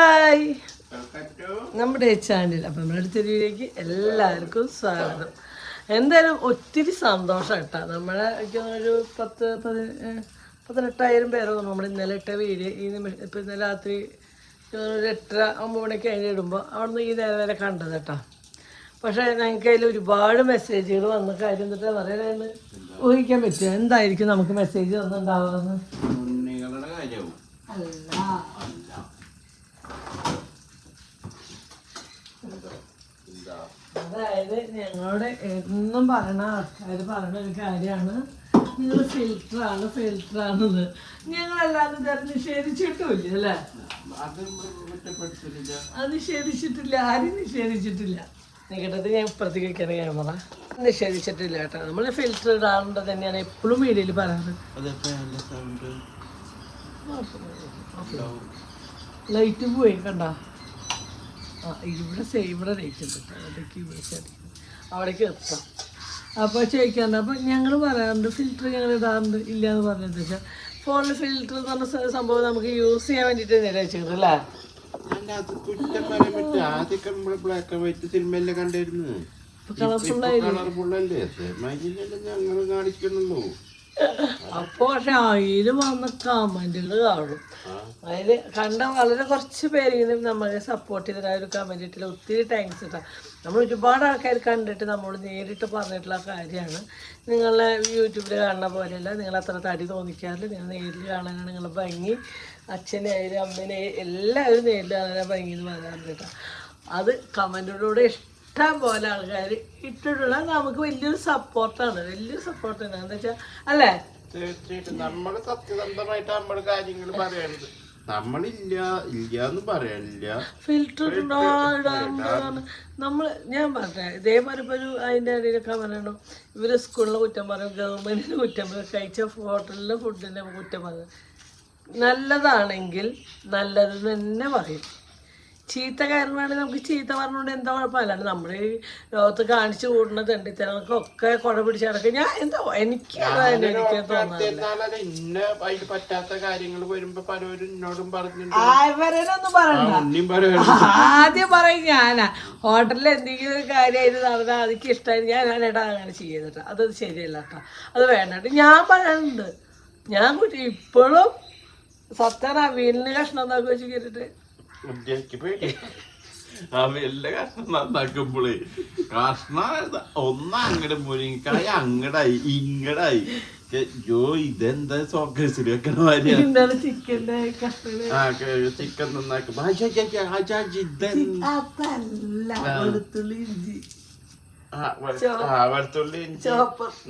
Hi. നമ്മുടെ channel. അപ്പം നമ്മുടെ അടുത്തൊരുവിലേക്ക് എല്ലാവർക്കും സ്വാഗതം. എന്തായാലും ഒത്തിരി സന്തോഷം കേട്ടോ നമ്മളെ ഒരു പത്ത് പതി പതിനെട്ടായിരം പേരോ നമ്മൾ ഇന്നലെ ഇട്ട വീഡിയോ ഈ നിമിഷം ഇപ്പം ഇന്നലെ രാത്രി ഒരു എട്ടര ഒമ്പത് മണിക്ക് കഴിഞ്ഞ് ഇടുമ്പോൾ അവിടെ നിന്ന് ഈ നേരം വരെ കണ്ടത് കേട്ടോ. പക്ഷേ ഞങ്ങൾക്ക് അതിൽ ഒരുപാട് മെസ്സേജുകൾ വന്ന കാര്യം എന്നിട്ട് പറയുന്നത് ഊഹിക്കാൻ പറ്റുക എന്തായിരിക്കും നമുക്ക് മെസ്സേജ് വന്നിട്ടുണ്ടാവുക ഉണ്ണികളുടെ കാര്യവും അല്ല എന്താ അതായത് ഞങ്ങളോട് എന്നും പറയണ ആൾക്കാർ പറയണ ഒരു കാര്യമാണ്. നിങ്ങൾ ഫിൽറ്ററാണ് ഫിൽറ്ററാണെന്ന് ഞങ്ങളല്ലാതെ ഇത് നിഷേധിച്ചിട്ടുമില്ല അല്ലേ? അത് നിഷേധിച്ചിട്ടില്ല ആരും നിഷേധിച്ചിട്ടില്ല. നിങ്ങളുടെ ഞാൻ ഇപ്പുറത്തേക്ക് വെക്കാൻ ക്യാമറ നിഷേധിച്ചിട്ടില്ല കേട്ടോ. നമ്മൾ ഫിൽറ്റർ ഇടാറുണ്ട് തന്നെയാണ് എപ്പോഴും വീഡിയോയിൽ പറയാറ്. ലൈറ്റ് പോയി കണ്ട. ആ ഇവിടെ സേ ഇവിടെ ലൈറ്റ് ഉണ്ട് കേട്ടോ. അവിടേക്ക് ഇവിടെ അവിടേക്ക് എത്താം. അപ്പോൾ ചോദിക്കാറുണ്ട് അപ്പോൾ ഞങ്ങൾ പറയാറുണ്ട് ഫിൽറ്റർ ഞങ്ങൾ ഇടാറുണ്ട് ഇല്ല എന്ന് പറഞ്ഞത് വെച്ചാൽ ഫോണിൽ ഫിൽറ്റർ എന്ന് പറഞ്ഞ സംഭവം നമുക്ക് യൂസ് ചെയ്യാൻ വേണ്ടിയിട്ട് നേരെ വെച്ചിട്ടുണ്ട് അല്ലേ? ഞങ്ങൾ കാണിക്കുന്നുള്ളൂ. അപ്പോൾ പക്ഷെ അതിൽ വന്ന കമന്റുകൾ കാണും. അതിൽ കണ്ട വളരെ കുറച്ച് പേരെങ്കിലും നമ്മളെ സപ്പോർട്ട് ചെയ്തിട്ട് ആ ഒരു കമന്റ് ഇട്ടില്ല ഒത്തിരി താങ്ക്സ് ഇട്ടാ നമ്മൾ ഒരുപാട് ആൾക്കാർ കണ്ടിട്ട് നമ്മൾ നേരിട്ട് പറഞ്ഞിട്ടുള്ള കാര്യമാണ്. നിങ്ങളെ യൂട്യൂബിൽ കാണുന്ന പോലെയല്ല നിങ്ങൾ അത്ര തടി തോന്നിക്കാറില്ല നിങ്ങൾ നേരിൽ കാണാനാണ് നിങ്ങൾ ഭംഗി. അച്ഛനായാലും അമ്മനെ എല്ലാവരും നേരിൽ കാണാൻ ഭംഗി എന്ന് പറയാറുണ്ട് കേട്ടോ അത് കമന്റിലൂടെ ഇഷ്ടം പോലെ ആൾക്കാർ ഇട്ടിട്ടുള്ള നമുക്ക് വലിയൊരു സപ്പോർട്ടാണ്. വലിയൊരു സപ്പോർട്ടാണ് എന്താ വെച്ചാൽ അല്ലേ? തീർച്ചയായിട്ടും. നമ്മൾ സത്യസന്ധമായിട്ട് നമ്മൾ കാര്യങ്ങൾ പറയണത്. നമ്മളില്ല ഇല്ല എന്ന് പറയാനില്ല ഫിൽറ്റർ നമ്മൾ ഞാൻ പറഞ്ഞ ഇതേമാതിരി ഇപ്പൊ ഒരു അതിന്റെ ഇടയിലൊക്കെ പറയണം. ഇവർ സ്കൂളിലെ കുറ്റം പറയും ഗവൺമെന്റിന്റെ കുറ്റം പറയും കഴിച്ച ഹോട്ടലിലെ ഫുഡിന്റെ കുറ്റം പറയും. നല്ലതാണെങ്കിൽ നല്ലത് തന്നെ പറയും. ചീത്ത കാരണമാണ് നമുക്ക് ചീത്ത പറഞ്ഞുകൊണ്ട് എന്താ കുഴപ്പമില്ല നമ്മൾ ഈ ലോകത്ത് കാണിച്ചു കൂടുന്ന തെണ്ടിത്തരങ്ങൾക്കൊക്കെ കുട പിടിച്ച് കിടക്കും ഞാൻ എന്താ എനിക്ക് തോന്നുന്നത് പറ്റാത്ത കാര്യങ്ങൾ വരുമ്പോ എന്നോടും പറയണ്ട. ആദ്യം പറയും ഞാനാ. ഹോട്ടലിൽ എന്തെങ്കിലും കാര്യമായിട്ട് നടന്നാൽ അതൊക്കെ ഇഷ്ടമായി ഞാൻ ഏട്ടാ അങ്ങനെ ചെയ്യുന്നുണ്ട് അത് ശരിയല്ല കേട്ടോ അത് വേണ്ടട്ടെ ഞാൻ പറയാനുണ്ട് ഞാൻ ഇപ്പോഴും ആ വീലിന് കഷ്ണം എന്താക്കി വെച്ച് കേട്ടിട്ട് പേടി ആ വല്ല കഷ്ണം നന്നാക്കുമ്പോളേ. കഷ്ണം ഒന്ന് അങ്ങട് മുരിങ്ങക്കായ അങ്ങടായി ഇങ്ങടായി. ജോ ഇതെന്താ സോക്കേസിൽ വെക്കണ മാതിരിയാ? ഇന്നലെ ചിക്കന്റെ കഷ്ണം ആ ചിക്കൻ നന്നാക്കുമ്പോ. ഇതെന്താ? വെളുത്തുള്ളി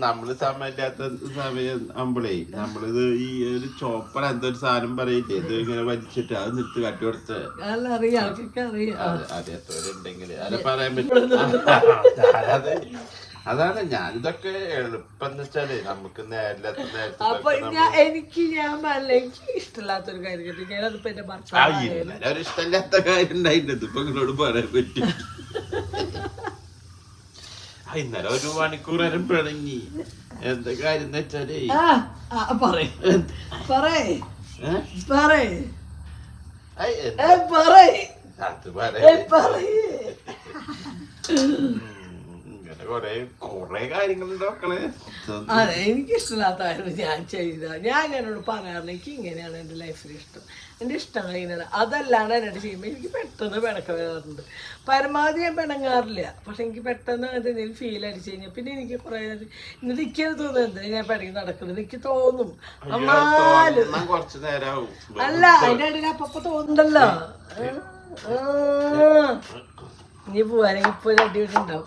നമ്മൾ സമയമില്ലാത്ത സമയം ആകുമ്പോഴേ നമ്മളിത് ഈ ഒരു ചോപ്പർ എന്തൊരു സാധനം പറയില്ലേ? ഇത് ഇങ്ങനെ വലിച്ചിട്ട് അത് നിർത്തി കട്ടി കൊടുത്ത്. അറിയാത്തവരുണ്ടെങ്കിൽ പറയാൻ പറ്റും. അതാണ് ഞാൻ ഇതൊക്കെ എളുപ്പം വെച്ചാൽ നമുക്ക് നേരത്തെ എനിക്ക് ഞാൻ എനിക്ക് ഇഷ്ടമില്ലാത്തൊരു കാര്യം ഇഷ്ടമില്ലാത്ത കാര്യം ഉണ്ടായിട്ടുണ്ട്. ഇപ്പൊ നിങ്ങളോട് പറയാൻ പറ്റും. ഇന്നലെ ഒരു മണിക്കൂർ വരെ പിണങ്ങി. എന്താ കാര്യം എന്ന് വെച്ചാലേ? അത് ഇങ്ങനെ കൊറേ കൊറേ എനിക്ക് ഇഷ്ടമില്ലാത്ത കാര്യം ഞാൻ ചെയ്ത. ഞാൻ എന്നോട് പറയാറില്ല എനിക്ക് ഇങ്ങനെയാണ് എന്റെ ലൈഫിൽ ഇഷ്ടം. എന്റെ ഇഷ്ടങ്ങൾ ഇങ്ങനെയാണ് അതല്ലാണ്ട് എന്നോട് ചെയ്യുമ്പോൾ എനിക്ക് പെട്ടെന്ന് പിണക്കം വരാറുണ്ട്. പരമാവധി ഞാൻ പിണങ്ങാറില്ല. പക്ഷെ എനിക്ക് പെട്ടെന്ന് അങ്ങനത്തെ എന്തെങ്കിലും ഫീൽ അടിച്ചു കഴിഞ്ഞാൽ പിന്നെ എനിക്ക് കുറേ എന്നിട്ട് എനിക്കത് തോന്നുന്നത് എന്തിനാ ഞാൻ പിണങ്ങി നടക്കുന്നത്? എനിക്ക് തോന്നും. അമ്മാലും അല്ല അതിന്റെ ഇടയിൽ അപ്പപ്പ തോന്നുന്നുണ്ടല്ലോ. നീ പോവാനെങ്കിൽ ഇപ്പൊ ഒരു അടി ഉണ്ടാവും.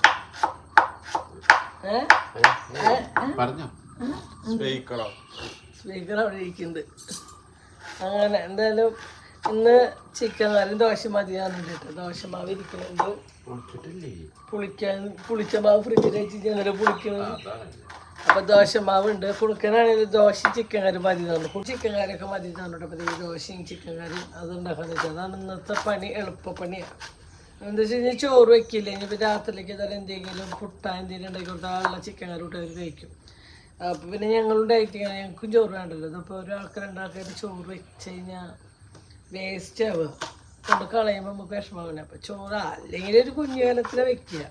സ്പീക്കർ അവിടെ ഇരിക്കുന്നുണ്ട്. അങ്ങനെ എന്തായാലും ഇന്ന് ചിക്കൻ കറി ദോശ മതി കേട്ടോ ദോശ മാവ് ഇരിക്കുന്നുണ്ട്. പുളിക്കാൻ പുളിച്ച മാവ് ഫ്രിഡ്ജിൽ വെച്ച് ഞങ്ങൾ പുളിക്കുന്നത്. അപ്പൊ അപ്പൊ ദോശമാവ് ഉണ്ട്. പുളിക്കാനാണെങ്കിൽ ദോശ ചിക്കൻ കറി മതി തന്നു. ചിക്കൻ കറിയൊക്കെ മതി തന്നിട്ട് അപ്പൊ ദോശയും ചിക്കൻ കറിയും അത് ഉണ്ടാക്കാന്ന് വെച്ചാൽ അതാണ് ഇന്നത്തെ പണി എളുപ്പ പണിയാണ് എന്താ വെച്ച് കഴിഞ്ഞാൽ ചോറ് വെക്കില്ല? ഇനിയിപ്പോൾ രാത്രിയിലേക്ക് ഏതായാലും എന്തെങ്കിലും പുട്ട എന്തെങ്കിലും ഉണ്ടാക്കി കൊടുത്താൽ ചിക്കൻ കറി അവർ കഴിക്കും. അപ്പോൾ പിന്നെ ഞങ്ങളും ഡയറ്റ് ചെയ്യണം ഞങ്ങൾക്കും ചോറ് വേണ്ടല്ലോ. അപ്പോൾ ഒരാൾക്ക് രണ്ടാൾക്കായിട്ട് ചോറ് വെച്ച് കഴിഞ്ഞാൽ വേസ്റ്റ് ആവുക. കൊണ്ട് കളയുമ്പോൾ നമുക്ക് വിഷമമാണ് അപ്പൊ ചോറ് അല്ലെങ്കിൽ ഒരു കുഞ്ഞുകാലത്തിലെ വെക്കുക.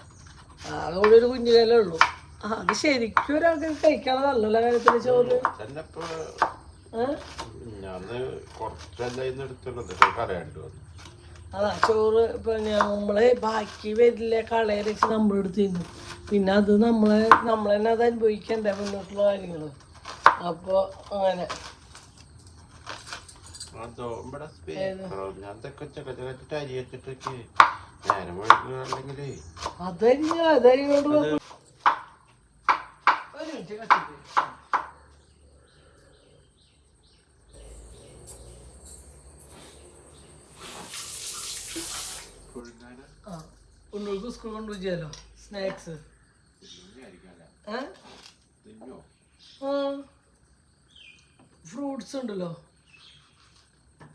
അതോടെ ഒരു കുഞ്ഞുകാലേ ഉള്ളൂ. അത് ശരിക്കും ഒരാൾക്ക് കഴിക്കാനുള്ളതല്ല കാര്യത്തിൽ ചോറ്. ഞാൻ കുറച്ചല്ല ഇന്ന് എടുത്തുള്ളത് കളയാണ്ട് വന്നു. അതാ ചോറ് പിന്നെ നമ്മൾ ബാക്കി വരില്ല വെച്ച് നമ്മളെടുത്ത് തിന്നും. പിന്നെ അത് നമ്മളെ നമ്മൾ തന്നെ അത് അനുഭവിക്കണ്ടേ മുന്നോട്ടുള്ള കാര്യങ്ങൾ അപ്പോൾ അങ്ങനെ. അതരിഞ്ഞ അതരിഞ്ഞോണ്ട് ഒരു മിനിറ്റ് കത്തിക്ക്. ആ ഉണ്ണൂർക്ക് സ്കൂൾ കൊണ്ടുപോയില്ലോ സ്നാക്സ് ഏ? തിന്നോ? ആ. ഫ്രൂട്ട്സ് ഉണ്ടല്ലോ.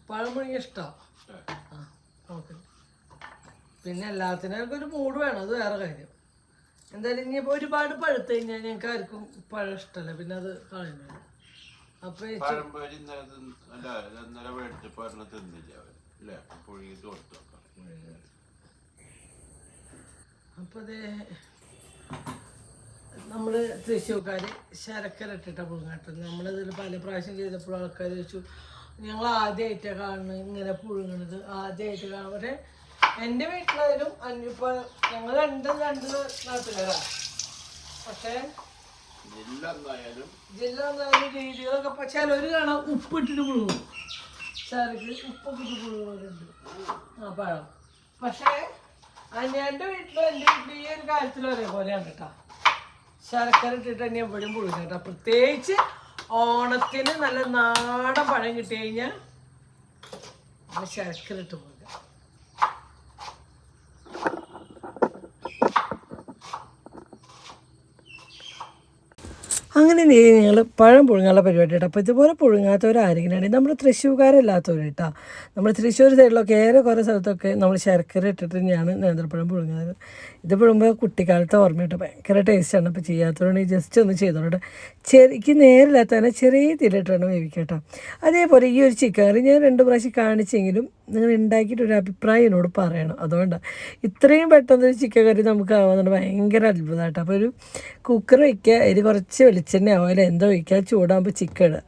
പഴം പുഴുങ്ങിയ ഇഷ്ടമാണ് ഓക്കെ. പിന്നെ എല്ലാത്തിനും ഒരു മൂഡ് വേണം അത് വേറെ കാര്യം. എന്തായാലും ഇനിയിപ്പോൾ ഒരുപാട് പഴുത്ത് കഴിഞ്ഞാൽ ഞങ്ങൾക്ക് ആർക്കും പഴം ഇഷ്ടമല്ല. പിന്നെ അത് കളയുന്നത് അപ്പൊ തിന്നില്ല അവർ അല്ലേ പുഴുങ്ങിട്ട് കൊടുത്തു അപ്പോൾ അത് നമ്മൾ തൃശ്ശൂർക്കാർ ശരക്കര ഇട്ടിട്ടാണ് പുഴുങ്ങാട്ടം നമ്മളിതിൽ പല പ്രാവശ്യം ചെയ്തപ്പോൾ ആൾക്കാർ ചോദിച്ചു ഞങ്ങൾ ആദ്യമായിട്ടാണ് കാണുന്നത് ഇങ്ങനെ പുഴുങ്ങണത്. ആദ്യമായിട്ട് കാണും. പക്ഷേ എന്റെ വീട്ടിലായാലും അന്യപ്പോൾ ഞങ്ങൾ രണ്ടും രണ്ട് നാട്ടുകാരാണ് പക്ഷേ ജില്ല എന്തായാലും ജില്ല രീതികളൊക്കെ പക്ഷേ ഒരു കാണാം ഉപ്പിട്ടിട്ട് പുഴുങ്ങും. ശരക്ക് ഉപ്പൊക്കെ ഇട്ട് പുഴുങ്ങുന്നവരുണ്ട്. ആ പഴം പക്ഷേ അന്യന്റെ വീട്ടിലും എന്റെ വീട്ടിലും ഈ ഒരു കാര്യത്തിൽ ഒരേപോലെയാണ് കേട്ടോ ശർക്കര ഇട്ടിട്ട് തന്നെ എവിടെയും പുഴുങ്ങ കേട്ടോ. പ്രത്യേകിച്ച് ഓണത്തിന് നല്ല നാടൻ പഴം കിട്ടി കഴിഞ്ഞാൽ ശർക്കര ഇട്ട് പുഴുങ്ങുക അങ്ങനെ ഞങ്ങൾ പഴം പുഴുങ്ങാനുള്ള പരിപാടി കേട്ടോ അപ്പോൾ ഇതുപോലെ പുഴുങ്ങാത്തവരാരെങ്കിലാണ് നമ്മൾ തൃശ്ശൂർക്കാരല്ലാത്തവർ കേട്ടോ നമ്മൾ തൃശ്ശൂർ സൈഡിലൊക്കെ ഏറെ കുറേ സ്ഥലത്തൊക്കെ നമ്മൾ ശർക്കര ഇട്ടിട്ട് തന്നെയാണ് നേന്ത്രപ്പഴം പുഴുങ്ങുന്നത് ഇത് പുഴുമ്പോൾ കുട്ടിക്കാലത്തെ ഓർമ്മ കേട്ടോ. ഭയങ്കര ടേസ്റ്റാണ് അപ്പോൾ ചെയ്യാത്തതുകൊണ്ട് ജസ്റ്റ് ഒന്ന് ചെയ്തോട്ടെ ചെറിക്ക് നേരില്ലാത്ത തന്നെ ചെറിയ തിരിട്ടാണ് വേവിക്കട്ടോ. അതേപോലെ ഈ ഒരു ചിക്കൻ കറി ഞാൻ രണ്ട് പ്രാവശ്യം കാണിച്ചെങ്കിലും നിങ്ങൾ ഉണ്ടാക്കിയിട്ട് ഒരു അഭിപ്രായം എന്നോട് പറയണം. അതുകൊണ്ടാണ് ഇത്രയും പെട്ടെന്ന് ഒരു ചിക്കൻ കറി നമുക്ക് ആവാന്നുണ്ട് ഭയങ്കര അത്ഭുതമായിട്ട്. അപ്പോൾ ഒരു കുക്കർ വയ്ക്കുക അതിൽ കുറച്ച് വെളിച്ചെണ്ണ ഓയിൽ എന്തോ വയ്ക്കുക ചൂടാകുമ്പോൾ ചിക്കൻ ഇടുക.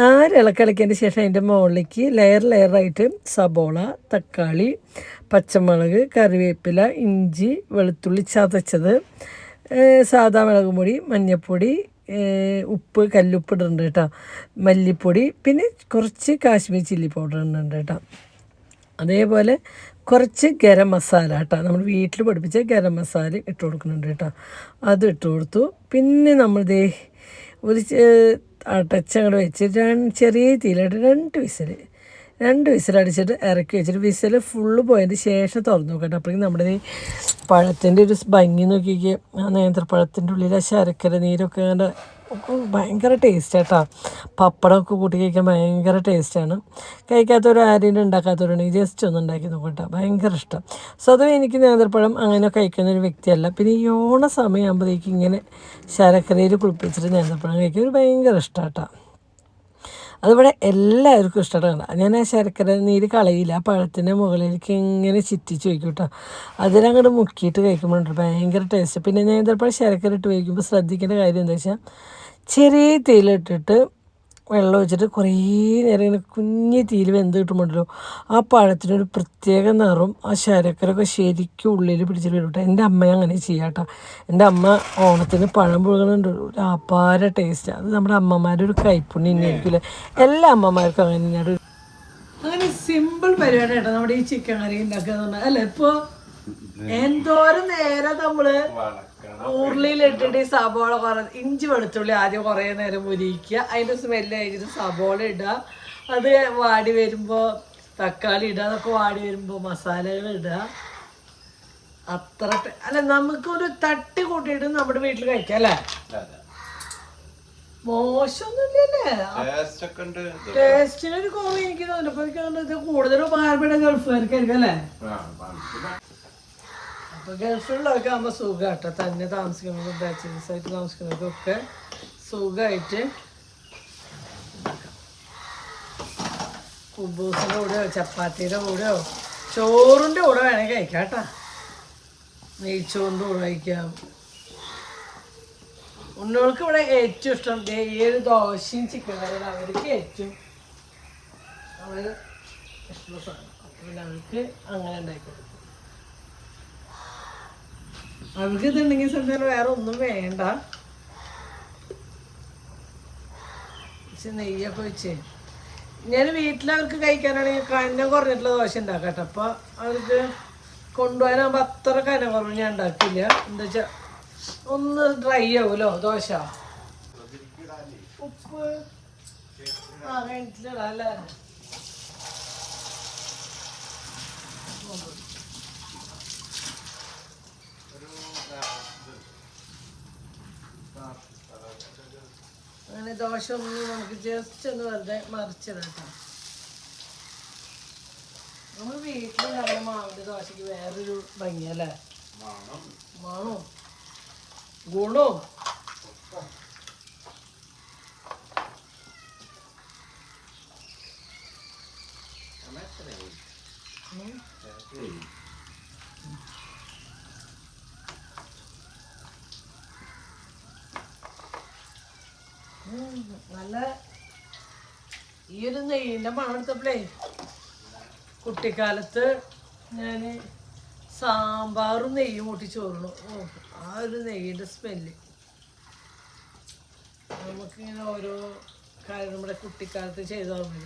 നാല് ഇളക്കിളക്കിയതിന് ശേഷം അതിന്റെ മുകളിലേക്ക് ലെയർ ലെയറായിട്ട് സബോള തക്കാളി പച്ചമുളക് കറിവേപ്പില ഇഞ്ചി വെളുത്തുള്ളി ചതച്ചത് സാധാ മുളക് പൊടി മഞ്ഞൾപ്പൊടി ഉപ്പ് കല്ലുപ്പ് ഇടുന്നുണ്ട് കേട്ടോ. മല്ലിപ്പൊടി പിന്നെ കുറച്ച് കാശ്മീർ ചില്ലി പൗഡർ ഇടുന്നുണ്ട് കേട്ടോ. അതേപോലെ കുറച്ച് ഗരം മസാല കേട്ടോ. നമ്മൾ വീട്ടിൽ പഠിപ്പിച്ച ഗരം മസാല ഇട്ട് കൊടുക്കുന്നുണ്ട് കേട്ടോ. അത് ഇട്ട് കൊടുത്തു. പിന്നെ നമ്മൾ ദേ ഒരു ടച്ച് അങ്ങോട്ട് വെച്ച് രണ്ട് ചെറിയ തീയിലിട്ട് രണ്ട് വിസിൽ രണ്ട് വിസിലടിച്ചിട്ട് ഇറക്കി വെച്ചിട്ട് വിസിൽ ഫുള്ള് പോയതിന് ശേഷം തുറന്നു നോക്കട്ടെ. അപ്പോഴേക്കും നമ്മുടെ ഈ പഴത്തിന്റെ ഒരു ഭംഗി നോക്കിക്കേ. ആ നേന്ത്രപ്പഴത്തിന്റെ ഉള്ളിൽ ആ ശർക്കര നീരൊക്കെ അങ്ങനെ ഭയങ്കര ടേസ്റ്റ് കേട്ടോ പപ്പടമൊക്കെ കൂട്ടി കഴിക്കാൻ ഭയങ്കര ടേസ്റ്റാണ് കഴിക്കാത്തവരും ആരെയും ഉണ്ടാക്കാത്തവരുണ്ടെങ്കിൽ ജസ്റ്റ് ഒന്ന് ഉണ്ടാക്കി നോക്കട്ടെ. ഭയങ്കര ഇഷ്ടം. സ്വതവേ എനിക്ക് നേന്ത്രപ്പഴം അങ്ങനെ കഴിക്കുന്ന ഒരു വ്യക്തിയല്ല. പിന്നെ ഈ ഓണ സമയമാകുമ്പോഴേക്കും ഇങ്ങനെ ശരക്കരയിൽ കുളിപ്പിച്ചിട്ട് നേന്ത്രപ്പഴം കഴിക്കാൻ ഒരു ഭയങ്കര ഇഷ്ടമാണ് കേട്ടോ അതിവിടെ എല്ലാവർക്കും ഇഷ്ടമാണ് ഞാൻ ശർക്കര നീര് കളയില്ല. ആ പഴത്തിന്റെ മുകളിലേക്ക് ഇങ്ങനെ ചിറ്റിച്ച് വയ്ക്കും കേട്ടോ അതിലങ്ങോട്ട് മുക്കിയിട്ട് കഴിക്കുമ്പോഴുണ്ട് ഭയങ്കര ടേസ്റ്റ് പിന്നെ ഞാൻ ചിലപ്പോൾ ശർക്കര ഇട്ട് വയ്ക്കുമ്പോൾ ശ്രദ്ധിക്കേണ്ട കാര്യം എന്താ വെച്ചാൽ ചെറിയ തേയിലിട്ടിട്ട് വെള്ളം ഒഴിച്ചിട്ട് കുറേ നേരം ഇങ്ങനെ കുഞ്ഞി തീയിൽ വെന്ത് കിട്ടുമ്പോണ്ടല്ലോ. ആ പഴത്തിനൊരു പ്രത്യേക നിറം ആ ശരക്കരൊക്കെ ശരിക്കും ഉള്ളിൽ പിടിച്ചിട്ട് വരും എന്റെ അമ്മ അങ്ങനെ ചെയ്യാം കേട്ടോ എന്റെ അമ്മ ഓണത്തിന് പഴം പുഴുകണുണ്ട് ഒരു അപാര ടേസ്റ്റ് അത് നമ്മുടെ അമ്മമാരുടെ ഒരു കൈപ്പുണ്യം തന്നെയായിരിക്കില്ലേ എല്ലാ അമ്മമാർക്കും അങ്ങനെ തന്നെയാണ് അങ്ങനെ സിമ്പിൾ കേട്ടോ നമ്മുടെ ഈ ചിക്കൻ കറി ഉണ്ടാക്കുക അല്ലേ? ഇപ്പോൾ എന്തോരം നേരം നമ്മൾ ഉരുളിയിലിട്ടിട്ട് ഈ സബോള കുറ ഇഞ്ചി വെളുത്തുള്ളി ആദ്യം കുറേ നേരം മുരിക്കുക അതിന്റെ സ്മെല്ല് കഴിഞ്ഞിട്ട് സബോള ഇടുക അത് വാടി വരുമ്പോൾ തക്കാളി ഇടുക അതൊക്കെ വാടി വരുമ്പോൾ മസാലകൾ ഇടുക അത്ര അല്ല നമുക്കൊരു തട്ടി കൂട്ടിയിട്ട് നമ്മുടെ വീട്ടിൽ കഴിക്കാം അല്ലേ? മോശമൊന്നുമില്ലല്ലേ? ടേസ്റ്റിനൊരു കുറവ് എനിക്ക് തോന്നുന്നു. കൂടുതൽ ഉപകാരപ്പെട്ട ഗൾഫുകാർക്കായിരിക്കും അല്ലേ? ആ, മനസ്സിലായി. അപ്പൊ ഗൾഫിലുള്ളവർക്ക് ആകുമ്പോൾ സുഖമാട്ടോ തന്നെ താമസിക്കുന്നതും ബാച്ചിലേഴ്സ് ആയിട്ട് താമസിക്കുന്നവർക്കൊക്കെ സുഖമായിട്ട് കുബൂസിന്റെ കൂടെയോ ചപ്പാത്തിയുടെ കൂടെയോ ചോറിന്റെ കൂടെ വേണമെങ്കിൽ കഴിക്കാം കേട്ടോ. നെയ്ച്ചോറിന്റെ കൂടെ കഴിക്കാം. ഉണ്ണുകൾക്ക് ഇവിടെ ഏറ്റവും ഇഷ്ടം ഏഴ് ദോശയും ചിക്കൻ കറിയും അവർക്ക് ഏറ്റവും അവർ ഇഷ്ടമുള്ള സാധനം. അപ്പോൾ അവർക്ക് അങ്ങനെ ഉണ്ടാക്കി അവർക്ക് ഇതുണ്ടെങ്കിൽ സംസാരം വേറെ ഒന്നും വേണ്ട. പക്ഷെ നെയ്യൊക്കെ വെച്ചേ ഞാൻ വീട്ടിൽ അവർക്ക് കഴിക്കാനാണെങ്കിൽ കനം കുറഞ്ഞിട്ടുള്ള ദോശ ഉണ്ടാക്കട്ടെ. അപ്പൊ അവർക്ക് കൊണ്ടുപോകാനാകുമ്പോൾ അത്ര കനം കുറവ് ഞാൻ ഉണ്ടാക്കില്ല എന്താ വെച്ചാൽ ഒന്ന് ഡ്രൈ ആവുമല്ലോ ദോശ? ഉപ്പ്. ആ കഴിഞ്ഞിട്ടില്ല അല്ലേ? അങ്ങനെ ദോശ ഒന്ന് നമുക്ക് ജസ്റ്റ് ഒന്ന് വെറുതെ മറിച്ചിടാം കേട്ടോ. നമ്മൾ വീട്ടിൽ നല്ല മാവിന്റെ ദോശയ്ക്ക് വേറൊരു ഭംഗിയല്ലേ മണോ. ഗുണവും. ഉം, നല്ല ഈ ഒരു നെയ്യിന്റെ മണം എടുത്തപ്പോഴേ കുട്ടിക്കാലത്ത് ഞാൻ സാമ്പാറും നെയ്യും കൂട്ടി ചോറണു ഓ ആ ഒരു നെയ്യിന്റെ സ്മെല്ല് നമുക്കിങ്ങനെ ഓരോ കാര്യം നമ്മുടെ കുട്ടിക്കാലത്ത് ചെയ്തു മതി.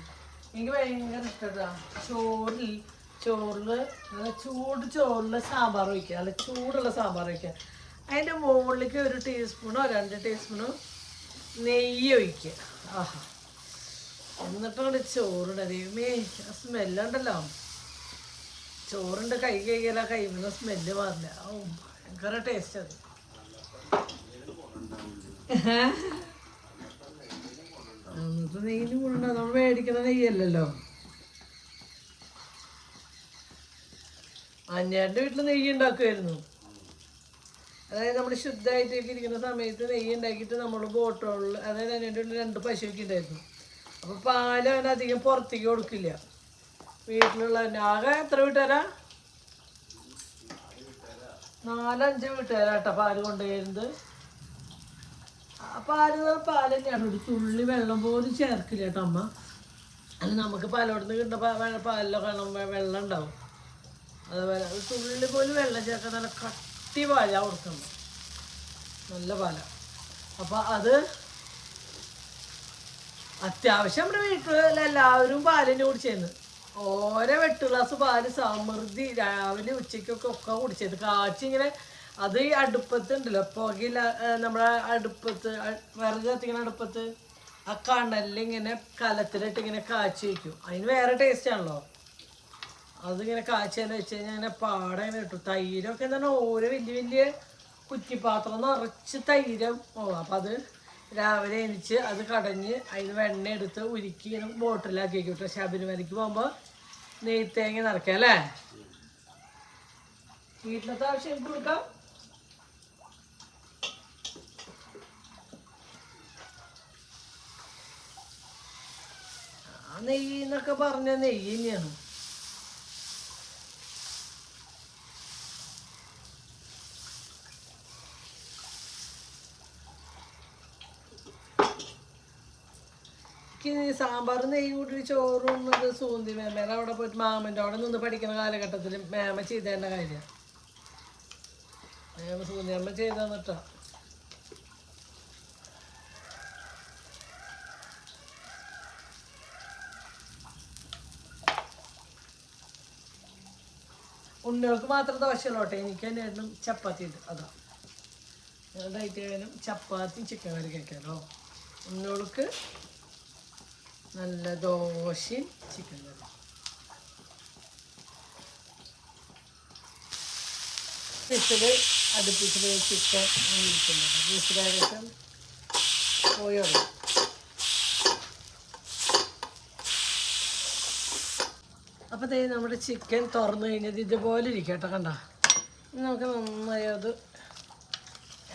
എനിക്ക് ഭയങ്കര ഇഷ്ടമാണ് ചോറിൽ ചോറിൽ നല്ല ചൂട് ചോറിൽ സാമ്പാർ വയ്ക്കുക. നല്ല ചൂടുള്ള സാമ്പാർ വയ്ക്കുക. അതിന്റെ മുകളിലേക്ക് ഒരു ടീസ്പൂണോ രണ്ട് ടീസ്പൂണോ നെയ്യ് ഒഴിക്കുക. ആഹാ. എന്നിട്ട് അവിടെ ചോറിന്റെ ദൈവമേ ആ സ്മെല്ലുണ്ടല്ലോ ചോറിന്റെ കൈ കൈകല കൈമുന്ന സ്മെല്ല് മാറില്ല ഓ ഭയങ്കര ടേസ്റ്റ് അത്. എന്നിട്ട് നെയ്യിന് ഗുണമുണ്ട് നമ്മൾ മേടിക്കുന്ന നെയ്യല്ലല്ലോ? അന്യാന്റെ വീട്ടിൽ നെയ്യ് ഉണ്ടാക്കുമായിരുന്നു അതായത് നമ്മൾ ശുദ്ധമായിട്ടൊക്കെ ഇരിക്കുന്ന സമയത്ത് നെയ്യ് ഉണ്ടാക്കിയിട്ട് നമ്മൾ ബോട്ടുകളിൽ അതായത് അതിന്റെ വീട്ടിൽ രണ്ട് പശുവൊക്കെ ഉണ്ടായിരുന്നു. അപ്പോൾ പാൽ അവൻ അധികം പുറത്തേക്ക് കൊടുക്കില്ല. വീട്ടിലുള്ള ആകെ എത്ര വീട്ടുകാരാ? നാലഞ്ച് വീട്ടുകാരാട്ടോ പാൽ കൊണ്ടുവരുന്നത്. ആ പാൽ പാൽ തന്നെയാണ്. ഒരു തുള്ളി വെള്ളം പോലും ചേർക്കില്ല കേട്ടോ അമ്മ. അല്ല നമുക്ക് പാലോടുന്ന് കിട്ടുന്ന പാലിലൊക്കെ വെള്ളം ഉണ്ടാവും. അതുപോലെ ഒരു തുള്ളി പോലും വെള്ളം ചേർക്കാൻ നല്ല കട്ടി പാലാണ് കൊടുക്കുന്നത്. നല്ല പാല. അപ്പോൾ അത് അത്യാവശ്യം നമ്മുടെ വീട്ടിൽ എല്ലാവരും പാലിന് കുടിച്ചേന്ന് ഓരോ വെട്ട് ഗ്ലാസ് പാൽ സമൃദ്ധി രാവിലെ ഉച്ചയ്ക്കൊക്കെ ഒക്കെ കുടിച്ചത് കാച്ചി ഇങ്ങനെ അത് ഈ അടുപ്പത്ത് ഉണ്ടല്ലോ. പുകയില്ല നമ്മുടെ അടുപ്പത്ത് വിറക് കത്തിക്കുന്ന അടുപ്പത്ത് ആ കണലിങ്ങനെ കലത്തിലിട്ട് ഇങ്ങനെ കാച്ചി വയ്ക്കും. അതിന് വേറെ ടേസ്റ്റ് ആണല്ലോ. അതിങ്ങനെ കാച്ചെന്ന് വെച്ച് കഴിഞ്ഞാൽ അങ്ങനെ പാടെ കിട്ടും തൈരൊക്കെ എന്താണ് ഓരോ വലിയ വലിയ കുറ്റിപ്പാത്രം നിറച്ച് തൈരം. ഓ അപ്പം അത് രാവിലെ എണിച്ച് അത് കടഞ്ഞ് അതിന് വെണ്ണ എടുത്ത് ഉരുക്കി ബോട്ടിലാക്കി കേട്ടോ ശബരിമലയ്ക്ക് പോകുമ്പോൾ നെയ്ത്തേങ്ങ നിറയ്ക്കാം അല്ലേ? വീട്ടിലത്തെ ആവശ്യം എനിക്ക് കൊടുക്കാം. നെയ്യെന്നൊക്കെ പറഞ്ഞ നെയ്യ് തന്നെയാണ്. സാമ്പാർ നെയ്യ് കൂട്ടി ചോറും സൂന്തി മേമേടെ അവിടെ പോയിട്ട് മാമന്റെ അവിടെ നിന്ന് പഠിക്കുന്ന കാലഘട്ടത്തിൽ മേമ ചെയ്ത തന്നെ കാര്യം. മേമ സൂന്തി അമ്മ ചെയ്ത് തന്നിട്ടാ. ഉണ്ണികൾക്ക് മാത്രം ദോശയുള്ളോട്ടെ എനിക്ക് തന്നെയായിരുന്നു ചപ്പാത്തി ഉണ്ട്. അതാ. ഡയറ്റ് ചെയ്യാനും ചപ്പാത്തി ചിക്കൻ കറി കഴിക്കാമല്ലോ ഉണ്ണികൾക്ക് നല്ല ദോശയും ചിക്കൻ കറി. വിസിൽ അടുപ്പിച്ചിൽ ചിക്കൻ ഇരിക്കുന്നത് വിസിലേകദേശം പോയോളൂ. അപ്പോൾ ദേ നമ്മുടെ ചിക്കൻ തുറന്നു കഴിഞ്ഞത് ഇതുപോലെ ഇരിക്കട്ടെ കണ്ട? നമുക്ക് നന്നായി അത്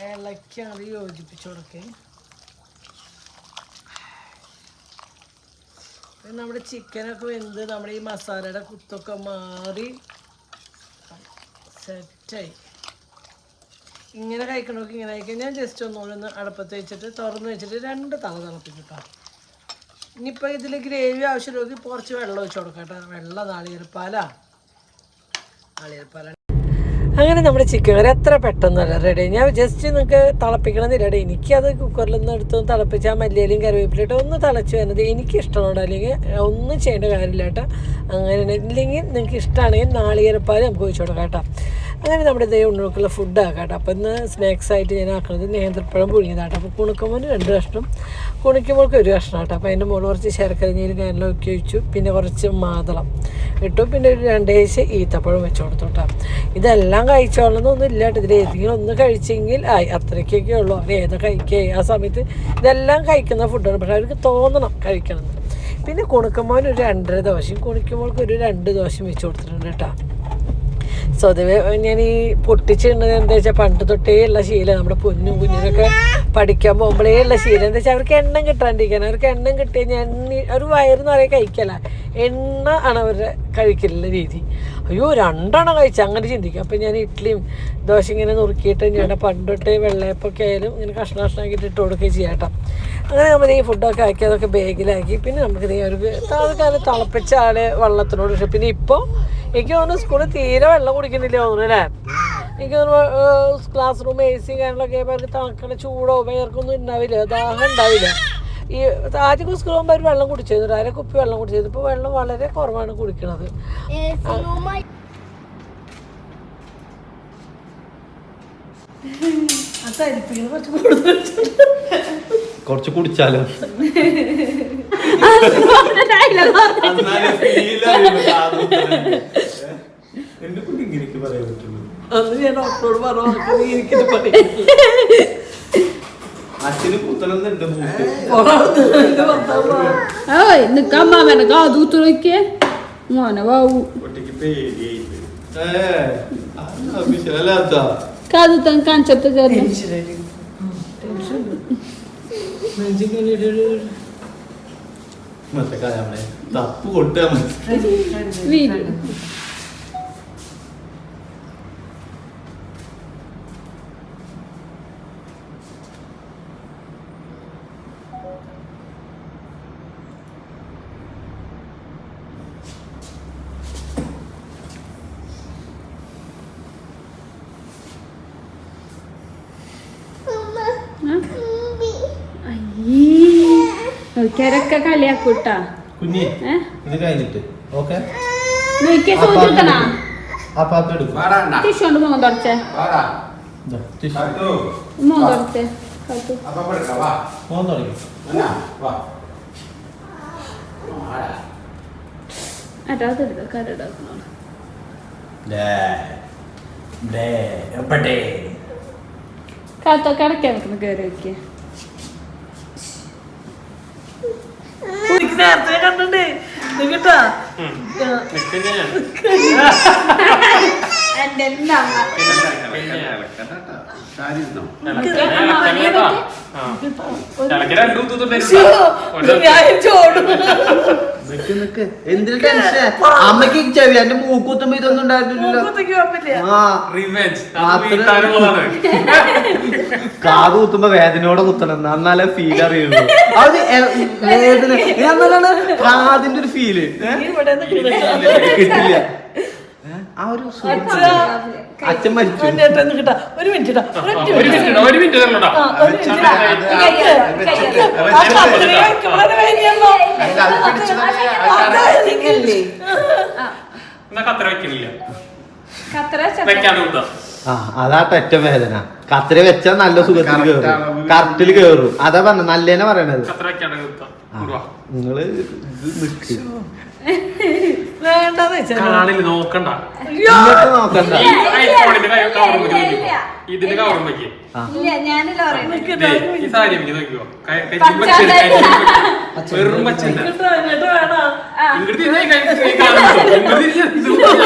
ഇളക്കി അത് യോജിപ്പിച്ചു കൊടുക്കേ. നമ്മുടെ ചിക്കനൊക്കെ വെന്ത് നമ്മുടെ ഈ മസാലയുടെ കുത്തൊക്കെ മാറി സെറ്റായി. ഇങ്ങനെ കഴിക്കണമൊക്കെ ഇങ്ങനെ കഴിക്കാം ഞാൻ ജസ്റ്റ് ഒന്നുകൂടി ഒന്ന് അടുപ്പത്ത് വെച്ചിട്ട് തുറന്ന് വെച്ചിട്ട് രണ്ട് തള തിളപ്പിക്കും കേട്ടോ ഇനിയിപ്പോൾ ഇതിൽ ഗ്രേവി ആവശ്യമുള്ളവർക്ക് കുറച്ച് വെള്ളം ഒഴിച്ച് കൊടുക്കാം കേട്ടോ വെള്ളം നാളികേരപ്പാലാ. നാളികേരപ്പാലാണ് അങ്ങനെ നമ്മുടെ ചിക്കൻ കറി എത്ര പെട്ടെന്നല്ല റെഡി ഞാൻ ജസ്റ്റ് നിങ്ങൾക്ക് തിളപ്പിക്കണമെന്നില്ല റെഡി എനിക്കത് കുക്കറിൽ നിന്ന് എടുത്ത് തിളപ്പിച്ചാൽ മല്ലിയിലും കറിവേപ്പിലിട്ട് ഒന്ന് തിളച്ച് വരുന്നത് എനിക്ക് ഇഷ്ടമുണ്ട് അല്ലെങ്കിൽ ഒന്നും ചെയ്യേണ്ട കാര്യമില്ല കേട്ടോ. അങ്ങനെ ഇല്ലെങ്കിൽ നിങ്ങൾക്ക് ഇഷ്ടമാണെങ്കിൽ നാളികേരപ്പാൽ നമുക്ക് ഒഴിച്ചു കൊടുക്കാം കേട്ടോ. അങ്ങനെ നമ്മുടെ ദൈവം ഉണ്ടാക്കുള്ള ഫുഡ് ആക്കാം കേട്ടോ. അപ്പോൾ ഇന്ന് സ്നാക്സ് ആയിട്ട് ഞാൻ ആക്കുന്നത് നേന്ത്രപ്പഴം പുഴുങ്ങിയതാട്ടോ അപ്പോൾ കുണുക്കുമ്പോൾ രണ്ട് കഷ്ണം കുണിക്കുമ്പോൾക്ക് ഒരു കഷ്ണം കേട്ടോ. അപ്പോൾ അതിന്റെ മുകളിൽ കുറച്ച് ശർക്കര നീര് ഒക്കെ ഒഴിച്ചു. പിന്നെ കുറച്ച് മാതളം ഇട്ടു. പിന്നെ ഒരു രണ്ടേശ് ഈത്തപ്പഴം വെച്ച് കൊടുത്തു കേട്ടോ. ഇതെല്ലാം കഴിച്ചോളണമെന്നൊന്നും ഇല്ല കേട്ടോ. ഇതിൽ ഏതെങ്കിലും ഒന്ന് കഴിച്ചെങ്കിൽ ആയി അത്രയ്ക്കൊക്കെ ഉള്ളൂ. അവർ ഏതൊക്കെ കഴിക്കുക ആ സമയത്ത് ഇതെല്ലാം കഴിക്കുന്ന ഫുഡാണ് പക്ഷേ അവർക്ക് തോന്നണം കഴിക്കണം പിന്നെ കുണുക്കുമ്പോൾ ഒരു രണ്ടര ദോശയും കുണിക്കുമ്പോൾക്ക് ഒരു രണ്ട് ദോശയും വെച്ച് കൊടുത്തിട്ടുണ്ട് കേട്ടോ. സ്വതവേ ഞാൻ ഈ പൊട്ടിച്ചിടുന്നത് എന്താ വെച്ചാൽ പണ്ട് തൊട്ടേ ഉള്ള ശീലം. നമ്മുടെ പൊന്നും കുഞ്ഞിനൊക്കെ പഠിക്കാൻ പോകുമ്പോഴേ ഉള്ള ശീലം. എന്താ വെച്ചാൽ അവർക്ക് എണ്ണം കിട്ടാണ്ടിരിക്കാൻ അവർക്ക് എണ്ണം കിട്ടിയ ഞാൻ ഒരു വയറെന്ന് പറയാൻ കഴിക്കല. എണ്ണ ആണ് അവരുടെ കഴിക്കലുള്ള രീതി. അയ്യോ രണ്ടെണ്ണം കഴിച്ചു. അങ്ങനെ ചിന്തിക്കും. അപ്പം ഞാൻ ഇഡ്ഡലിയും ദോശ ഇങ്ങനെ നുറുക്കിയിട്ട് ഞാൻ പണ്ടൊട്ട് വെള്ളയപ്പൊക്കെ ആയാലും ഇങ്ങനെ കഷ്ണ കഷ്ണമാക്കിയിട്ട് ഇട്ട് കൊടുക്കുകയും ചെയ്യാം അങ്ങനെ നമ്മൾ ഈ ഫുഡൊക്കെ ആക്കി അതൊക്കെ ബാഗിലാക്കി. പിന്നെ നമുക്ക് ഈ ഒരു താഴെ തിളപ്പിച്ച ആൾ വെള്ളത്തിനോട് പക്ഷേ പിന്നെ ഇപ്പോൾ എനിക്ക് തോന്നുന്നു സ്കൂളിൽ തീരെ വെള്ളം കുടിക്കുന്നില്ല തോന്നുന്നു അല്ലേ? എനിക്ക് തോന്നുന്നു ക്ലാസ് റൂം എ സി കാര്യങ്ങളൊക്കെ അവർക്ക് തണുക്കണ ചൂടോ വേർക്കൊന്നും ഉണ്ടാവില്ല. ദാഹം ഉണ്ടാവില്ല. ഈ ആദ്യം സ്കൂൾ പോകുമ്പോൾ അവർ വെള്ളം കുടിച്ചിരുന്നു. അര കുപ്പി വെള്ളം കുടിച്ചിരുന്നു. ഇപ്പോൾ വെള്ളം വളരെ കുറവാണ് കുടിക്കുന്നത് കുറച്ച് കുടിച്ചാലോ? എന്റെ കുഞ്ഞ് ഇങ്ങനെയൊക്കെ പറയാൻ പറ്റുള്ളൂ. അന്ന് ഞാൻ ഡോക്ടറോട് പറഞ്ഞു എനിക്കിത് പണി നിക്കാൻ മാമനെ കാതൂത്ത് നോക്കിയേ. മോനെ വാവു കാതൂത്താൻ കാണിച്ചത്ത് കയറി തപ്പ് കൊട്ടാ വീട് നോക്കിയാരൊക്കെ കളിയാക്കൂട്ടാ. കുഞ്ഞി ഇത് കഴിഞ്ഞിട്ട് ഓക്കെ? നോക്കിയ സൂചിക്കണാ ആ പാത്രം വാടാ ടിഷ്യൂ കൊണ്ട് മോൻ തുടച്ചേ. വാടാ. ദാ, ടിഷ്യൂ. മോൻ തുടച്ചേ. കാത്തു അപ്പൊ എടുക്കാം വാ. മോൻ തുടങ്ങി എന്നാ വാ വാടാ അതാ അതെടുക്ക കരടാക്കണോ ഡേ ഡേ എപ്പട്ടെ കാത്തൊക്കെ അടയ്ക്കാൻ നിൽക്കുന്ന കയറി നോക്കിയേ എനിക്ക് നേരത്തെ കണ്ടിട്ടുണ്ട് കേട്ടാ ഞാൻ ചോടും അമ്മയ്ക്ക് ചെവി എന്റെ മൂക്കൂത്തുമ്പോ ഇതൊന്നും ഉണ്ടായിരുന്നില്ല കാത് കുത്തുമ്പോ വേദനയോടെ കുത്തണം. എന്നാലേ ഫീൽ അറിയുള്ളൂ. അത് വേദന. കാതിന്റെ ഒരു ഫീൽ കിട്ടില്ല? ആ ഒരു. അച്ഛൻ മരിച്ചു ഒരു മിനിറ്റ് ഒരു മിനിറ്റ് ഒരു മിനിറ്റ് അതാ പെറ്റ വേദന കത്ര വെച്ചാൽ നല്ല സുഖത്തിൽ കേറും. കറക്റ്റിൽ കേറും അതാ പറഞ്ഞ നല്ലേനെ പറയണത് നിങ്ങൾ ഇത് നിക്ക് വേണ്ടാന്ന് കാണില്ല നോക്കണ്ട. ഇങ്ങോട്ട് നോക്കണ്ട. ഈ ഐഫോണിന്റെ കവറും വെച്ച് നോക്കിക്കോ. ഇതിന്റെ കവറും വെക്ക്. ഇല്ല ഞാനല്ല പറയുന്നത് ദേ, ഈ സാരി എനിക്ക് നോക്കിക്കോ. ക- കരിമ്പ് വെച്ചത്, കരിമ്പ് വെച്ചത്. വെറും പച്ചല്ല എന്നിട്ട് വേണോ? ഇങ്ങോട്ട് തിരിഞ്ഞ് കൈ- കൈ കാണുന്നുണ്ടോ? ഇങ്ങോട്ട് തിരിഞ്ഞ് ഇത് നോക്കിക്കോ.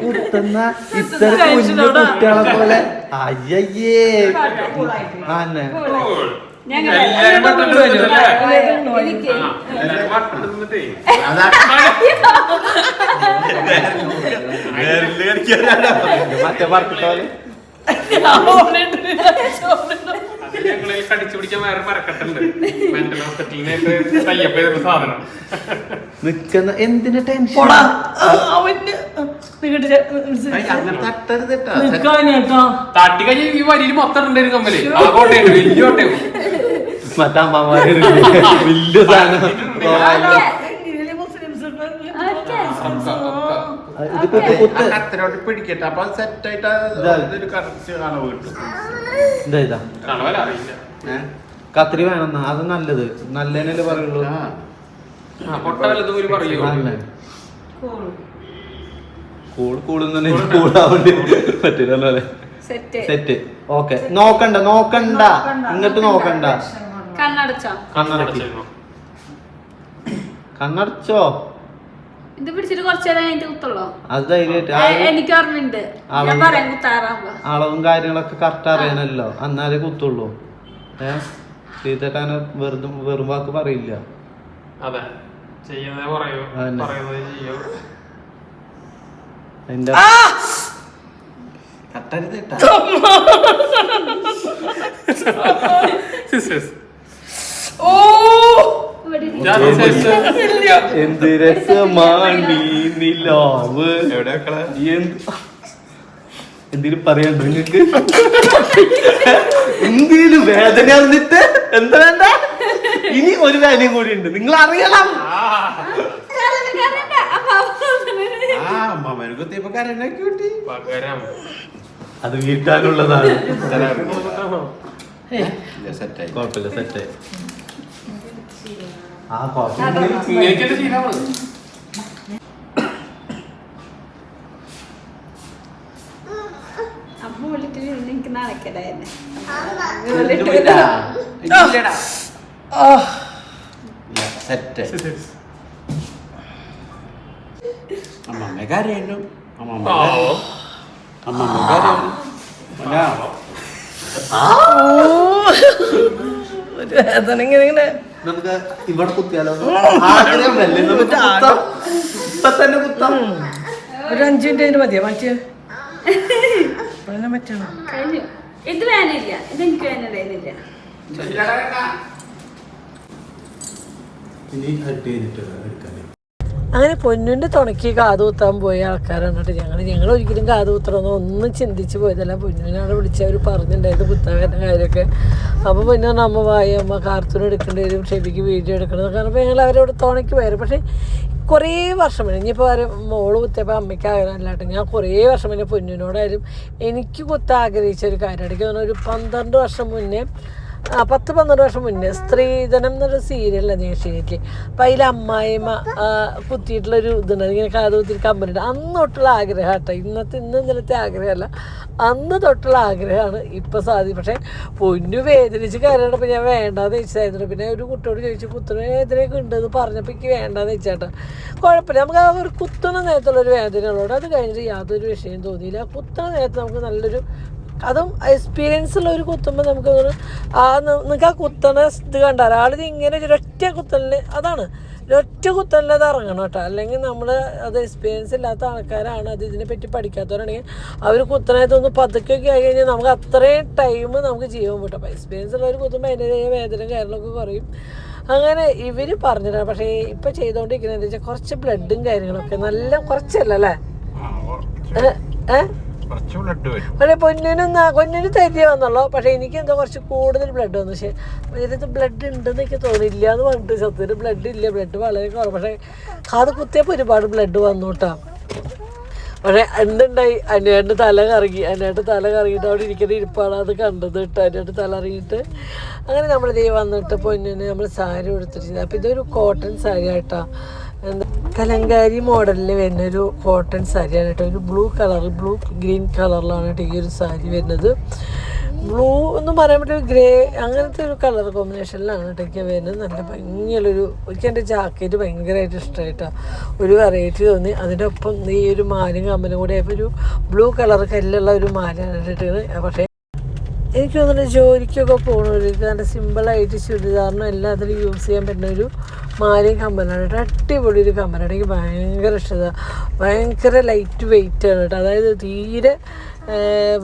കുത്തുന്ന ഇത്ര കുഞ്ഞു കുട്ടികളെ പോലെ. അയ്യയ്യേ. ആന്നെ. മറ്റേ പറക്കിട്ടോലെ അത്. ഞങ്ങളിൽ കടിച്ചു പിടിക്കാൻ വേറെ മരക്കട്ടുണ്ട്. മെന്റൽ ഹോസ്പിറ്റലിനായിട്ട് തയ്യപ്പ് ചെയ്തിട്ടുള്ള സാധനം. നിക്കുന്ന എന്തിനു ടെൻഷൻ തട്ടി കഴിഞ്ഞ ഈ വരിയിൽ മൊത്തം ഉണ്ടായിരുന്നു കമ്മൽ. ആ വലിയ കോട്ടയും മറ്റേ അമ്മമാര് വലിയ സാധനം. കത്രി കത്തിനോട്ട് പിടിക്കട്ടെ. അപ്പൊ സെറ്റ് ആയിട്ട് ഇതാ. ഇതൊരു കിട്ടും ഇതാ? കത്തിരി വേണം അത് നല്ലത്. നല്ലതിനല്ലേ പറയുള്ളൂ. കൂൾ കൂടുന്ന കൂടാവേണ്ടി സെറ്റ് ഓക്കെ നോക്കണ്ട നോക്കണ്ട. ഇങ്ങോട്ട് നോക്കണ്ട. കണ്ണടച്ചോ? ഇത് പിടിച്ചിട്ട് കുറച്ചു നേരം അതിന്റെ കുത്തുള്ളോ? അത് ധൈര്യമായിട്ട്. ആ എനിക്ക് ഓർമ്മയുണ്ട്. ഞാൻ അളവ്. പറയാം കുത്താറാകുമ്പോ അളവും കാര്യങ്ങളൊക്കെ കറക്റ്റ് അറിയണല്ലോ. എന്നാലേ കുത്തുള്ളൂ. ഏ? സീതക്കാന വെറുതെ വെറും വാക്ക് പറയില്ല. അതെ. ചെയ്യുന്നതേ പറയൂ. അതന്നെ. പറയുന്നത് ചെയ്യൂ. തട്ടരുത് കേട്ടോ. Sisters. എന്ത് രസമാണീ നിലാവ്. എവിടെ എന്ത് എന്തിനും പറയണ്ട നിങ്ങക്ക് എന്തേലും വേദന വന്നിട്ട് എന്താ വേണ്ട? ഇനി ഒരു വേദനയും കൂടി ഉണ്ട്. നിങ്ങൾ അറിയണം കരണ്ട, കരണ്ട. കുഴപ്പമില്ല അവർ ആ കുഴപ്പമില്ല ഇങ്ങനെയൊക്കെ ശീലമാണ് അമ്മ വിളിച്ചിട്ട് ഇരുന്ന് എനിക്ക് നടക്കലായിരുന്നു സെറ്റ് അമ്മമ്മ കരയുന്നു അമ്മമ്മ പാവം. അമ്മമ്മ കരയുന്നു അല്ല, ഒരു വേദന ഇങ്ങനെ ഇങ്ങനെ നമുക്ക് ഇവിടെ കുത്തിയാലോ? ആഗ്രഹമല്ലേ നമുക്ക് കുത്താം. ഇപ്പൊ തന്നെ കുത്താം. ഒരു അഞ്ചു മിനിറ്റ് അതിന് മതിയോ? മാറ്റിയ? പറ്റണം? ഇത് വേനില്ല ഇത് എനിക്ക് വേനുണ്ടായിരുന്നില്ല ഇനി ഹട്ട് ചെയ്തിട്ട് എടുക്കാനേ അങ്ങനെ പൊന്നുണ്ട് തുണക്കി കാത് കുത്താൻ പോയ ആൾക്കാരാണ് ഞങ്ങൾ ഞങ്ങൾ ഒരിക്കലും കാത് കുത്തണമെന്ന് ഒന്നും ചിന്തിച്ച് പോയതല്ല. പൊന്നുവിനാണ് വിളിച്ച് അവർ പറഞ്ഞിട്ടുണ്ടായത് കുത്താൻ വരുന്ന കാര്യമൊക്കെ. അപ്പോൾ പൊന്നു പറഞ്ഞാൽ അമ്മ വായ അമ്മ കാർത്തൂൺ എടുക്കേണ്ടി വരും ഷെബിക്ക് വീഡിയോ എടുക്കണം കാരണം ഞങ്ങൾ അവരോട് തുണക്കി പോയാലും പക്ഷേ കുറേ വർഷം മുന്നേ ഇനിയിപ്പോൾ ആരും മോൾ കുത്തിയപ്പോൾ അമ്മയ്ക്ക് ആഗ്രഹമല്ലാട്ടെ ഞാൻ കുറേ വർഷം മുന്നേ പൊന്നിനോടായാലും എനിക്ക് കുത്താൻ ആഗ്രഹിച്ച ഒരു കാര്യമാണ്. എനിക്ക് ഒരു പന്ത്രണ്ട് വർഷം മുന്നേ പത്ത് പന്ത്രണ്ട് വർഷം മുന്നേ സ്ത്രീധനം എന്നൊരു സീരിയലാണ് ഏഷ്യയിലേക്ക് അപ്പം അതിൽ അമ്മായിമ്മ കുത്തിയിട്ടുള്ളൊരു ഇതുണ്ട്. ഇങ്ങനെ കാത് കുത്തിയിട്ട് കമ്പനിയുടെ അന്ന് തൊട്ടുള്ള ആഗ്രഹം കേട്ടോ ഇന്നത്തെ ഇന്ന് ഇന്നലത്തെ ആഗ്രഹമല്ല. അന്ന് തൊട്ടുള്ള ആഗ്രഹമാണ് ഇപ്പം സാധി പക്ഷേ പൊന്നു വേദനിച്ച് കയറിയപ്പോൾ ഞാൻ വേണ്ടാന്ന് വെച്ചായിരുന്നു. പിന്നെ ഒരു കുട്ടിയോട് ചോദിച്ചു കുത്തുന്ന വേദനയൊക്കെ ഉണ്ടെന്ന് പറഞ്ഞപ്പോൾ എനിക്ക് വേണ്ടാന്ന് വെച്ചാട്ടോ. കുഴപ്പമില്ല. നമുക്ക് ആ ഒരു കുത്തുന്ന നേരത്തുള്ളൊരു വേദനയുള്ളൂ. അത് കഴിഞ്ഞിട്ട് യാതൊരു വിഷയം തോന്നിയില്ല. ആ കുത്തുന്ന നേരത്ത് നമുക്ക് നല്ലൊരു അതും എക്സ്പീരിയൻസ് ഉള്ള ഒരു കുത്തുമ്പോൾ നമുക്ക് ആ നിങ്ങൾക്ക് ആ കുത്തണ ഇത് കണ്ടാൽ ആളിത് ഇങ്ങനെ ഒരൊറ്റ കുത്തലിന് അതാണ്. ഒരൊറ്റ കുത്തലിന് അത് ഇറങ്ങണം കേട്ടോ. അല്ലെങ്കിൽ നമ്മൾ അത് എക്സ്പീരിയൻസ് ഇല്ലാത്ത ആൾക്കാരാണ് അത് ഇതിനെ പറ്റി പഠിക്കാത്തവരാണെങ്കിൽ അവർ കുത്തനായതൊന്ന് പതുക്കെ ആയി കഴിഞ്ഞാൽ നമുക്ക് അത്രയും ടൈം നമുക്ക് ജീവൻ കിട്ടും. അപ്പോൾ എക്സ്പീരിയൻസ് ഉള്ളവർ കുത്തുമ്പോൾ അതിന്റെതായ വേദന കാര്യങ്ങളൊക്കെ കുറയും. അങ്ങനെ ഇവർ പറഞ്ഞിട്ടാണ്. പക്ഷേ ഇപ്പം ചെയ്തുകൊണ്ടിരിക്കുന്നത് എന്താ വെച്ചാൽ കുറച്ച് ബ്ലഡും കാര്യങ്ങളൊക്കെ നല്ല കുറച്ചല്ല? അല്ലേ? ഏ ഏ? കുറച്ച് ബ്ലഡ് വരും. പക്ഷേ പൊന്നിനൊന്ന് പൊന്നിന് തരി വന്നുള്ളൂ പക്ഷേ എനിക്ക് എന്തോ കുറച്ച് കൂടുതൽ ബ്ലഡ് വന്നു. പക്ഷേ ഇതിനകത്ത് ബ്ലഡ് ഉണ്ടെന്ന് എനിക്ക് തോന്നിയില്ല എന്ന് പറഞ്ഞിട്ട് സത്യത്തിന് ബ്ലഡ് ഇല്ല. ബ്ലഡ് വളരെ കുറവ്. പക്ഷേ കാത് കുത്തിയപ്പോൾ ഒരുപാട് ബ്ലഡ് വന്നു കേട്ടോ. പക്ഷേ എന്തുണ്ടായി? അന്നേട്ട് തല കറങ്ങി. അന്നേട്ട് തല കറങ്ങിയിട്ട് അവിടെ ഇരിക്കുന്ന ഇരിപ്പാണ് അത് കണ്ടത് കേട്ടോ. അന്നേട്ട് തല ഇറങ്ങിയിട്ട് അങ്ങനെ നമ്മൾ ദേ വന്നിട്ട് പൊന്നിന് നമ്മൾ സാരി കൊടുത്തിട്ട് അപ്പോൾ ഇതൊരു കോട്ടൺ സാരി ആയിട്ടാ എന്താ കലങ്കാരി മോഡലിൽ വരുന്ന ഒരു കോട്ടൺ സാരിയാണ് കേട്ടോ. ഒരു ബ്ലൂ കളർ ബ്ലൂ ഗ്രീൻ കളറിലാണ് കേട്ടോ ഈ ഒരു സാരി വരുന്നത്. ബ്ലൂ എന്ന് പറയാൻ പറ്റും ഗ്രേ അങ്ങനത്തെ ഒരു കളർ കോമ്പിനേഷനിലാണ് കേട്ടോ വരുന്നത്. നല്ല ഭംഗിയുള്ളൊരു എനിക്ക് എന്റെ ജാക്കറ്റ് ഭയങ്കരമായിട്ട് ഇഷ്ടമായിട്ടാണ് ഒരു വെറൈറ്റി തോന്നി. അതിന്റെ ഒപ്പം ഈ ഒരു മാലും കമ്മലും കൂടെ ഒരു ബ്ലൂ കളർ കല്ലുള്ള ഒരു മാലയാണ് ഇട്ടിട്ട് പക്ഷേ എനിക്ക് തോന്നുന്നു ജോലിക്കൊക്കെ പോകണവർക്ക് നല്ല സിമ്പിളായിട്ട് ചുരിദാറിനും എല്ലാത്തിനും യൂസ് ചെയ്യാൻ പറ്റുന്ന ഒരു മാലയും കമ്മലാണ് അടിപൊളി ഒരു കമ്മലാണ് എനിക്ക് ഭയങ്കര ഇഷ്ടമാണ് ഭയങ്കര ലൈറ്റ് വെയിറ്റ് ആണ് കേട്ടോ. അതായത് തീരെ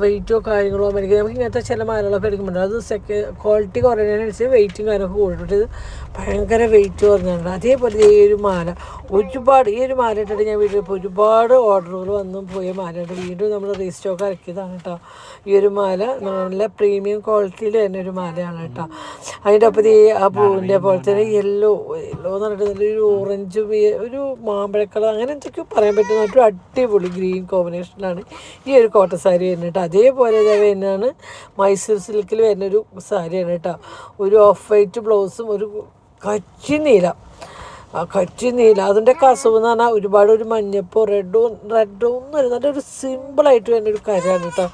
വെയിറ്റോ കാര്യങ്ങളോ മേടിക്കും. നമുക്ക് ഇങ്ങനത്തെ ചില മാലകളൊക്കെ എടുക്കുമ്പോൾ അത് സെക്ക ക്വാളിറ്റി കുറയുന്നതിനനുസരിച്ച് വെയിറ്റും കാര്യമൊക്കെ കൂടിയിട്ട് ഇത് ഭയങ്കര വെയിറ്റ് കുറഞ്ഞിട്ടുണ്ട്. അതേപോലെ ഈ ഒരു മാല. ഒരുപാട് ഈ ഒരു മാല ഇട്ടിട്ട് ഞാൻ വീട്ടിൽ ഇപ്പോൾ ഒരുപാട് ഓർഡറുകൾ വന്നും പോയ മാലയുണ്ട് വീണ്ടും നമ്മൾ റീസ്റ്റോക്ക് ഇറക്കിയതാണ് കേട്ടോ ഈ ഒരു മാല നല്ല പ്രീമിയം ക്വാളിറ്റിയിൽ തന്നെ ഒരു മാലയാണ് കേട്ടോ അതിന്റെ അപ്പം ഈ ആ പൂവിന്റെ പോലെ തന്നെ യെല്ലോ യെല്ലോ എന്ന് പറഞ്ഞിട്ട് നല്ലൊരു ഓറഞ്ചും ഒരു മാമ്പഴക്കളർ കളർ അങ്ങനെ എന്തൊക്കെയോ പറയാൻ പറ്റുന്ന ഒരു അടിപൊളി ഗ്രീൻ കോമ്പിനേഷനിലാണ് ഈ ഒരു കോട്ടൺ വരുന്നത് കേട്ടോ. അതേപോലെ തന്നെയാണ് മൈസൂർ സിൽക്കിൽ വരുന്ന ഒരു സാരിയാണ് കേട്ടോ. ഒരു ഓഫ് വൈറ്റ് ബ്ലൗസും ഒരു കച്ചി നീല. ആ കച്ചി നീല. അതിന്റെ കസവ് എന്ന് പറഞ്ഞാൽ ഒരുപാട് ഒരു മഞ്ഞപ്പോ റെഡും റെഡും ഒന്നും നല്ല ഒരു സിമ്പിളായിട്ട് വരുന്ന ഒരു കരയാണ് കേട്ടോ.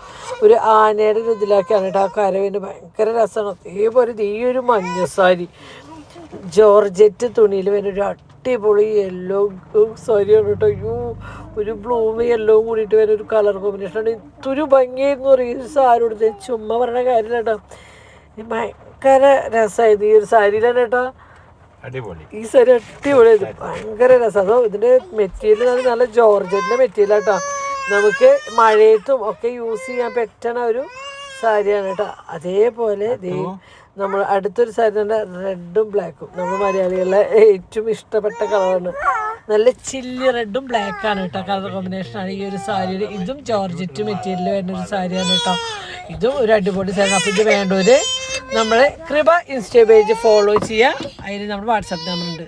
ഒരു ആനയുടെ ഒരു ഇതിലാക്കിയാണ് കേട്ടോ. ആ കര വരുന്നത് ഭയങ്കര രസമാണ്. അതേപോലെ ഈ ഒരു മഞ്ഞ സാരി ജോർജറ്റ് തുണിയിൽ വരുന്ന ഒരു അടിപൊളി യെല്ലോ സോറി കേട്ടോ അയ്യോ ഒരു ബ്ലൂവും യെല്ലോ കൂടിയിട്ട് വരുന്ന ഒരു കളർ കോമ്പിനേഷനാണ് ഇതൊരു ഭംഗിയായിരുന്നു പറയും ഈ സാരി കൊടുത്ത് ചുമ്മാ പറഞ്ഞ കാര്യമില്ല കേട്ടോ ഭയങ്കര രസമായിരുന്നു ഈ ഒരു സാരിയിലാണ് കേട്ടോ. ഈ സാരി അടിപൊളിയായിരുന്നു ഭയങ്കര രസം. അതോ ഇതിന്റെ മെറ്റീരിയൽ നല്ല ജോർജറ്റിന്റെ മെറ്റീരിയൽ കേട്ടോ നമുക്ക് മഴയത്തും ഒക്കെ യൂസ് ചെയ്യാൻ പറ്റണ ഒരു സാരിയാണ് കേട്ടോ. അതേപോലെ നമ്മൾ അടുത്തൊരു സാരി തന്നെ റെഡും ബ്ലാക്കും. നമ്മൾ മലയാളികളെ ഏറ്റവും ഇഷ്ടപ്പെട്ട കളറാണ്. നല്ല ചില്ലി റെഡും ബ്ലാക്കാണ് കേട്ടോ. കളർ കോമ്പിനേഷനാണ് ഈ ഒരു സാരിയുടെ ഇതും ജോർജറ്റ് മെറ്റീരിയൽ വരുന്ന ഒരു സാരിയാണ് കേട്ടോ. ഇതും ഒരു അടിപൊളി സാരി അപ്പോൾ ഇത് വേണ്ടവർ നമ്മളെ കൃപ ഇൻസ്റ്റാ പേജ് ഫോളോ ചെയ്യുക അതിൽ നമ്മുടെ വാട്സാപ്പ് നമ്പർ ഉണ്ട്.